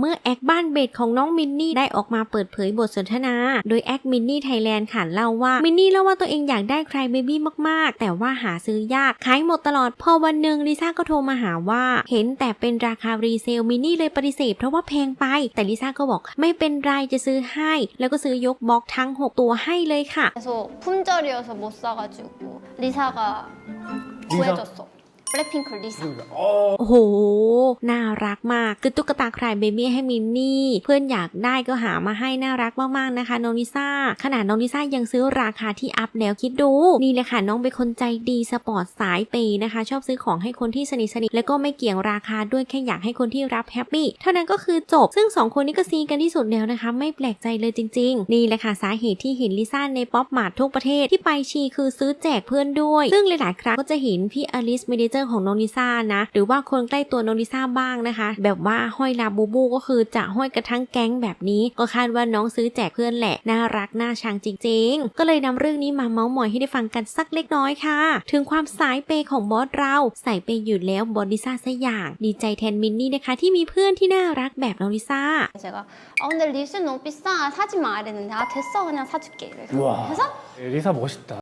เมื่อแอคบ้านเบดของน้องมินนี่ได้ออกมาเปิดเผยบทสนทนา โดยแอคมินนี่ไทยแลนด์ค่ะเล่าว่ามินนี่เล่าว่าตัวเองอยากได้ใครเบบี้มากๆ แต่ว่าหาซื้อยากขายหมดตลอดพอวันหนึ่งลิซ่าก็โทรมาหาว่า เห็นแต่เป็นราคารีเซลมินนี่เลยปฏิเสธเพราะว่าแพงไป แต่ลิซ่าก็บอกไม่เป็นไรจะซื้อให้ แล้วก็ซื้อยกบล็อกทั้ง 6 ตัวให้เลยค่ะ 그래서 품절이어서 못 사가지고 리사가 구해줬어. b l a c k p i n k คนที่สโอ้โห น่ารักมาก คือตุ๊กตาคลาเบบี้ให้มินนี่ เพื่อนอยากได้ก็หามาให้น่ารักมากๆนะคะน้องลิซ่า ขนาดน้องลิซ่ายังซื้อราคาที่อัพแล้วคิดดู นี่เลยค่ะน้องเป็นคนใจดีสปอร์ตสายเปย์นะคะ ชอบซื้อของให้คนที่สนิทสนิทแล้วก็ไม่เกี่ยงราคาด้วยแค่อยากให้คนที่รับแฮปปี้เท่านั้นก็คือจบ ซึ่ง 2 คนนี้ก็ซีกันที่สุดแล้วนะคะ ไม่แปลกใจเลยจริง ๆ นี่เลยค่ะสาเหตุที่เห็นลิซ่าในป๊อปมาร์ททุกประเทศที่ไปชีคือซื้อแจกเพื่อนด้วย ซึ่งหลายๆครั้งก็จะเห็นพี่อลิสเมเดเจอร์ของน้องลิซ่านะ หรือว่าคนใกล้ตัวน้องลิซ่าบ้างนะคะ แบบว่าห้อยลาบูบูก็คือจะห้อยกระทั่งแก๊งแบบนี้ ก็คาดว่าน้องซื้อแจกเพื่อนแหละ น่ารักน่าชังจริง ๆ ก็เลยนำเรื่องนี้มาเมาส์มอยให้ได้ฟังกันสักเล็กน้อยค่ะ ถึงความสายเปย์ของบอสเราใส่เปย์อยู่แล้วบอสลิซ่าซะอย่าง ดีใจแทนมินนี่นะคะ ที่มีเพื่อนที่น่ารักแบบน้องลิซ่า 제가 아 근데 리스 너무 비싸 사지 마 이랬는데 아 됐어 그냥 사줄게 이래서 우와. 그래서 네, 리사 멋있다.